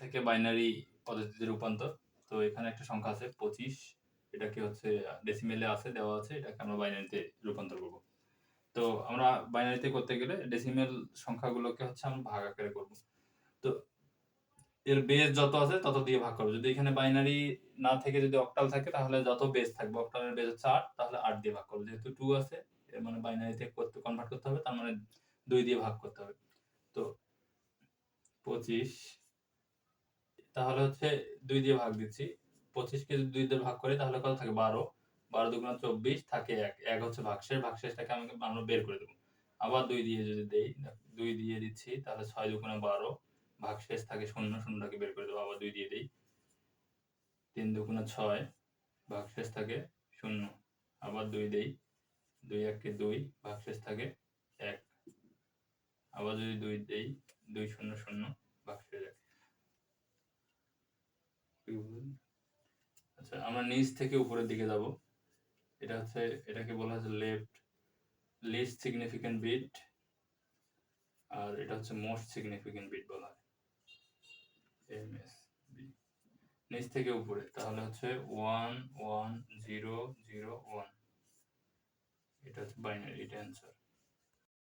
থেকে বাইনারি পদ্ধতিতে রূপান্তর। তো এখানে একটা সংখ্যা আছে পঁচিশ। এটাকে হচ্ছে ডেসিমেলে আছে, দেওয়া আছে, এটাকে আমরা বাইনারিতে রূপান্তর করব। তো আমরা বাইনারিতে করতে গেলে ডেসিমেল সংখ্যাগুলোকে হচ্ছে আমরা ভাগ আকারে করব। তো এর বেস যত আছে তত দিয়ে ভাগ করব। যদি এখানে বাইনারি না থেকে যদি অক্টাল থাকে, তাহলে যত বেস থাকবে অক্টালের বেস হচ্ছে আট, তাহলে আট দিয়ে ভাগ করব। যেহেতু টু আছে, এর মানে বাইনারিতে করতে কনভার্ট করতে হবে, তার মানে দুই দিয়ে ভাগ করতে হবে। তো পঁচিশ তাহলে হচ্ছে দুই দিয়ে ভাগ দিচ্ছি। পঁচিশকে যদি দুই দিয়ে ভাগ করি, তাহলে কত থাকে? বারো। বারো দুগুণা চব্বিশ থাকে এক। এক হচ্ছে ভাগশেষ। ভাগশেষটাকে আমাকে আমরা বের করে দেবো। আবার দুই দিয়ে যদি দেই, দুই দিয়ে দিচ্ছি, তাহলে ছয় দুগুণা বারো। ভাগশেষ থাকে শূন্য, শূন্যটাকে বের করে দেবো, আবার দুই দিয়ে দিই। তিন দুগুণা ছয়, ভাগশেষ থাকে শূন্য। আবার দুই দেই, দুই এককে দুই, ভাগশেষ থাকে এক। আবার যদি দুই দেই, দুই শূন্য শূন্য ভাগশেষ এক আচ্ছা আমরা নিচ থেকে উপরের দিকে যাব। এটা হচ্ছে, এটাকে বলা হচ্ছে লেফট লিস্ট সিগনিফিক্যান্ট বিট আর এটা হচ্ছে মোস্ট সিগনিফিক্যান্ট বিট বলা হয়। এম এস বি নিচ থেকে উপরে, তাহলে হচ্ছে one one zero zero one এটা হচ্ছে বাইনারি এটা অ্যান্সার